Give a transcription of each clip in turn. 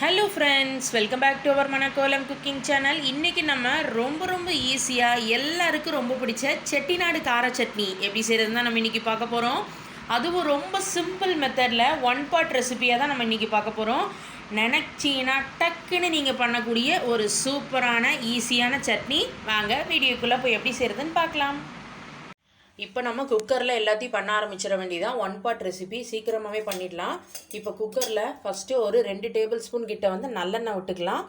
Hello friends welcome back to our Manakkolam cooking channel இன்றைக்கி நம்ம ரொம்ப ரொம்ப ஈஸியாக எல்லாருக்கும் ரொம்ப பிடிச்ச செட்டிநாடு கார சட்னி எப்படி செய்கிறது தான் நம்ம இன்றைக்கி பார்க்க போகிறோம் அதுவும் ரொம்ப சிம்பிள் மெத்தடில் ஒன் பார்ட் ரெசிபியாக தான் நம்ம இன்றைக்கி பார்க்க போகிறோம் நினச்சிங்கன்னா டக்குன்னு நீங்கள் பண்ணக்கூடிய ஒரு சூப்பரான ஈஸியான சட்னி. வாங்க வீடியோக்குள்ளே போய் எப்படி செய்கிறதுன்னு பார்க்கலாம். இப்போ நம்ம குக்கரில் எல்லாத்தையும் பண்ண ஆரம்பிச்சிட வேண்டியதான் ஒன் பார்ட் ரெசிபி சீக்கிரமாகவே பண்ணிடலாம். இப்போ குக்கரில் ஃபஸ்ட்டு ஒரு ரெண்டு டேபிள் ஸ்பூன் கிட்ட வந்து நல்லெண்ணெய் விட்டுக்கலாம்.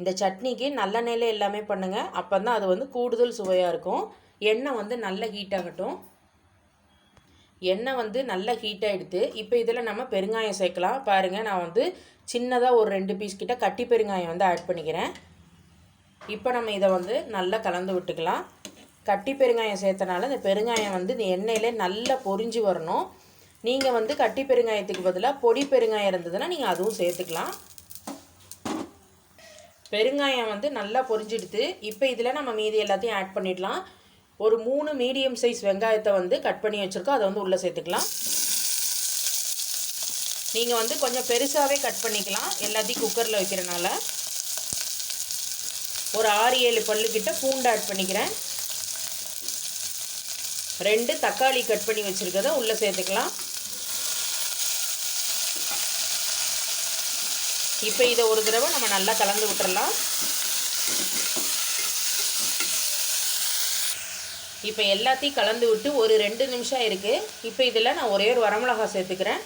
இந்த சட்னிக்கு நல்லெண்ணெயில் எல்லாமே பண்ணுங்கள் அப்போ தான் அது வந்து கூடுதல் சுவையாக இருக்கும். எண்ணெய் வந்து நல்ல ஹீட் ஆகட்டும். எண்ணெய் வந்து நல்லா ஹீட் ஆகிடுது இப்போ இதில் நம்ம பெருங்காயம் சேர்க்கலாம். பாருங்கள் நான் வந்து சின்னதாக ஒரு ரெண்டு பீஸ் கிட்ட கட்டி பெருங்காயம் வந்து ஆட் பண்ணிக்கிறேன். இப்போ நம்ம இதை வந்து நல்லா கலந்து விட்டுக்கலாம். கட்டி பெருங்காயம் சேர்த்தனால இந்த பெருங்காயம் வந்து இந்த எண்ணெயில் நல்லா பொரிஞ்சு வரணும். நீங்கள் வந்து கட்டி பெருங்காயத்துக்கு பதிலாக பொடி பெருங்காயம் இருந்ததுன்னா நீங்கள் அதுவும் சேர்த்துக்கலாம். பெருங்காயம் வந்து நல்லா பொரிஞ்சிடுது. இப்போ இதில் நம்ம மீதி எல்லாத்தையும் ஆட் பண்ணிடலாம். ஒரு மூணு மீடியம் சைஸ் வெங்காயத்தை வந்து கட் பண்ணி வச்சுருக்கோம். அதை வந்து உள்ளே சேர்த்துக்கலாம். நீங்கள் வந்து கொஞ்சம் பெருசாகவே கட் பண்ணிக்கலாம். எல்லாத்தையும் குக்கரில் வைக்கிறனால. ஒரு ஆறு ஏழு பல்லுக்கிட்ட பூண்டு ஆட் பண்ணிக்கிறேன். ரெண்டு தக்காளி கட் பண்ணி வச்சுருக்கதை உள்ளே சேர்த்துக்கலாம். இப்போ இதை ஒரு தடவை நம்ம நல்லா கலந்து விட்டுறலாம். இப்போ எல்லாத்தையும் கலந்து விட்டு ஒரு ரெண்டு நிமிஷம் இருக்குது இப்போ இதில் நான் ஒரே ஒரு வரமிளகா சேர்த்துக்கிறேன்.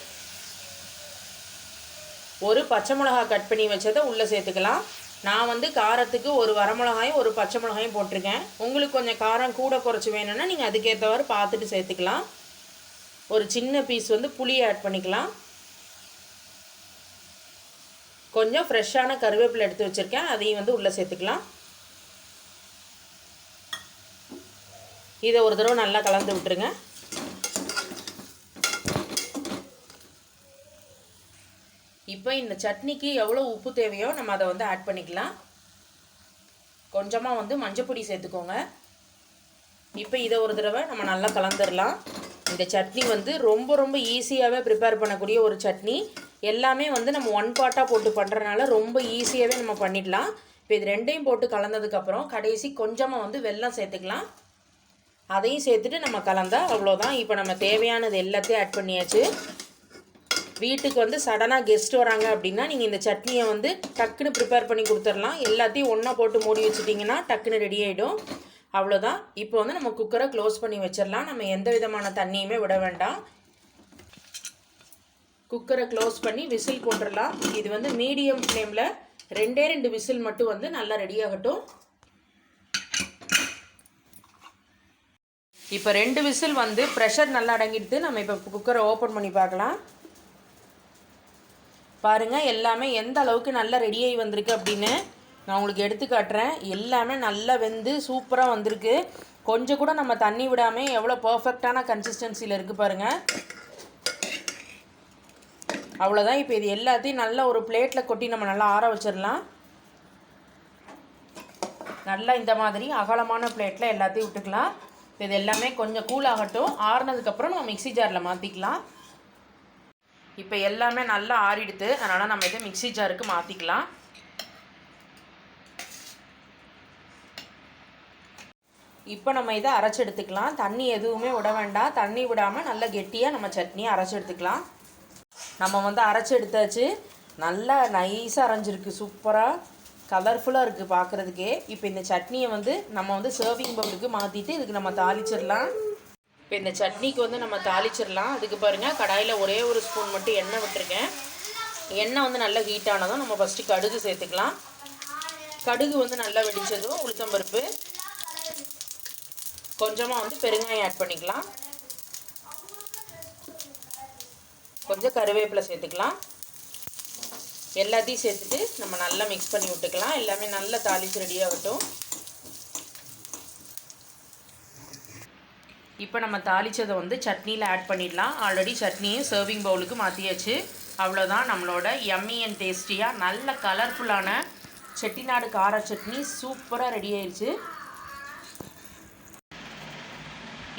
ஒரு பச்சை மிளகா கட் பண்ணி வச்சதை உள்ளே சேர்த்துக்கலாம். நான் வந்து காரத்துக்கு ஒரு வரமிளகாயும் ஒரு பச்சை மிளகாயும் போட்டிருக்கேன். உங்களுக்கு கொஞ்சம் காரம் கூட குறைச்சி வேணும்னா நீங்கள் அதுக்கேற்றவாறு பார்த்துட்டு சேர்த்துக்கலாம். ஒரு சின்ன பீஸ் வந்து புளி ஆட் பண்ணிக்கலாம். கொஞ்சம் ஃப்ரெஷ்ஷான கருவேப்பிலை எடுத்து வச்சுருக்கேன். அதையும் வந்து உள்ளே சேர்த்துக்கலாம். இதை ஒரு தடவை நல்லா கலந்து விட்டுருங்க. இப்போ இந்த சட்னிக்கு எவ்வளோ உப்பு தேவையோ நம்ம அதை வந்து ஆட் பண்ணிக்கலாம். கொஞ்சமாக வந்து மஞ்சப்பொடி சேர்த்துக்கோங்க. இப்போ இதை ஒரு தடவை நம்ம நல்லா கலந்துடலாம் இந்த சட்னி வந்து ரொம்ப ரொம்ப ஈஸியாகவே ப்ரிப்பேர் பண்ணக்கூடிய ஒரு சட்னி. எல்லாமே வந்து நம்ம ஒன் பார்ட்டாக போட்டு பண்ணுறதுனால ரொம்ப ஈஸியாகவே நம்ம பண்ணிடலாம். இப்போ இது ரெண்டையும் போட்டு கலந்ததுக்கப்புறம் கடைசி கொஞ்சமாக வந்து வெல்லம் சேர்த்துக்கலாம். அதையும் சேர்த்துட்டு நம்ம கலந்தால் அவ்வளோதான் இப்போ நம்ம தேவையானது எல்லாத்தையும் ஆட் பண்ணியாச்சு. வீட்டுக்கு வந்து சடனாக கெஸ்ட் வராங்க அப்படின்னா நீங்கள் இந்த சட்னியை வந்து டக்குன்னு ப்ரிப்பேர் பண்ணி கொடுத்துடலாம். எல்லாத்தையும் ஒன்றா போட்டு மூடி வச்சுட்டிங்கன்னா டக்குன்னு ரெடி ஆகிடும் அவ்வளோதான் இப்போ வந்து நம்ம குக்கரை க்ளோஸ் பண்ணி வச்சிடலாம். நம்ம எந்த விதமான தண்ணியுமே விட வேண்டாம். குக்கரை க்ளோஸ் பண்ணி விசில் போட்டுடலாம். இது வந்து மீடியம் ஃப்ளேமில் ரெண்டே ரெண்டு விசில் மட்டும் வந்து நல்லா ரெடி ஆகட்டும். இப்போ ரெண்டு விசில் வந்து ப்ரெஷர் நல்லா அடங்கிடுது. நம்ம இப்போ குக்கரை ஓப்பன் பண்ணி பார்க்கலாம். பாருங்கள் எல்லாமே எந்த அளவுக்கு நல்லா ரெடியாகி வந்திருக்கு அப்படின்னு நான் உங்களுக்கு எடுத்து காட்டுறேன். எல்லாமே நல்லா வெந்து சூப்பராக வந்திருக்கு. கொஞ்சம் கூட நம்ம தண்ணி விடாமல் எவ்வளோ பர்ஃபெக்டான கன்சிஸ்டன்சியில் இருக்குது பாருங்கள் அவ்வளோதான் இப்போ இது எல்லாத்தையும் நல்லா ஒரு பிளேட்டில் கொட்டி நம்ம நல்லா ஆற வச்சிடலாம். நல்லா இந்த மாதிரி அகலமான பிளேட்டில் எல்லாத்தையும் விட்டுக்கலாம். இது எல்லாமே கொஞ்சம் கூல் ஆகட்டும். ஆறுனதுக்கப்புறம் நம்ம மிக்சி ஜாரில் மாற்றிக்கலாம் இப்போ எல்லாமே நல்லா ஆறிடுது. அதனால் நம்ம இதை மிக்சி ஜாருக்கு மாற்றிக்கலாம் இப்போ நம்ம இதை அரைச்சி எடுத்துக்கலாம். தண்ணி எதுவுமே விட வேண்டாம். தண்ணி விடாமல் நல்லா கெட்டியாக நம்ம சட்னியை அரைச்சி எடுத்துக்கலாம். நம்ம வந்து அரைச்சி எடுத்தாச்சு. நல்லா நைஸாக அரைஞ்சிருக்கு. சூப்பராக கலர்ஃபுல்லாக இருக்குது பார்க்குறதுக்கே இப்போ இந்த சட்னியை வந்து நம்ம வந்து சர்விங் பவுலுக்கு மாற்றிட்டு இதுக்கு நம்ம தாளிச்சிடலாம். இப்போ இந்த சட்னிக்கு வந்து நம்ம தாளிச்சிடலாம். அதுக்கு பாருங்கள் கடாயில் ஒரே ஒரு ஸ்பூன் மட்டும் எண்ணெய் விட்டுருக்கேன். எண்ணெய் வந்து நல்லா ஹீட் ஆனதும் நம்ம ஃபஸ்ட்டு கடுகு சேர்த்துக்கலாம். கடுகு வந்து நல்லா வெடித்ததும் உளுத்தம்பருப்பு. கொஞ்சமாக வந்து பெருங்காயம் ஆட் பண்ணிக்கலாம். கொஞ்சம் கருவேப்பிலை சேர்த்துக்கலாம். எல்லாத்தையும் சேர்த்துட்டு நம்ம நல்லா மிக்ஸ் பண்ணி விட்டுக்கலாம். எல்லாமே நல்லா தாளித்து ரெடியாகட்டும் இப்போ நம்ம தாளித்ததை வந்து சட்னியில் ஆட் பண்ணிடலாம். ஆல்ரெடி சட்னியும் சர்விங் பவுலுக்கு மாற்றியாச்சு அவ்வளோதான் நம்மளோட எம்மி அண்ட் டேஸ்டியாக நல்ல கலர்ஃபுல்லான செட்டிநாடு கார சட்னி சூப்பராக ரெடி ஆயிடுச்சு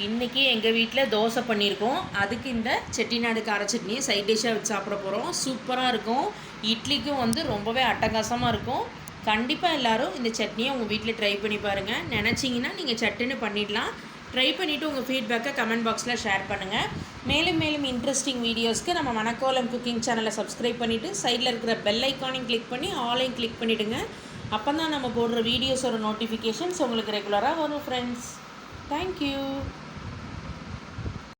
இன்றைக்கி எங்கள் வீட்டில் தோசை பண்ணியிருக்கோம் அதுக்கு இந்த செட்டிநாடு கார சட்னியை சைட் டிஷ்ஷாக வச்சு சாப்பிட போகிறோம் சூப்பராக இருக்கும். இட்லிக்கும் வந்து ரொம்பவே அட்டகாசமாக இருக்கும். கண்டிப்பாக எல்லாரும் இந்த சட்னியை உங்கள் வீட்டில் ட்ரை பண்ணி பாருங்கள் நினச்சிங்கன்னா நீங்கள் சட்டுன்னு பண்ணிடலாம். ட்ரை பண்ணிவிட்டு உங்கள் ஃபீட்பேக்கை கமெண்ட் பாக்ஸில் ஷேர் பண்ணுங்கள் மேலும் மேலும் இன்ட்ரெஸ்டிங் வீடியோஸ்க்கு நம்ம மணக்கோலம் குக்கிங் சேனலை சப்ஸ்கிரைப் பண்ணிவிட்டு சைடில் இருக்கிற பெல் ஐக்கானையும் கிளிக் பண்ணி ஆலையும் கிளிக் பண்ணிவிடுங்க அப்போ தான் நம்ம போடுற வீடியோஸோட நோட்டிஃபிகேஷன்ஸ் உங்களுக்கு ரெகுலராக வரும் ஃப்ரெண்ட்ஸ் தேங்க்யூ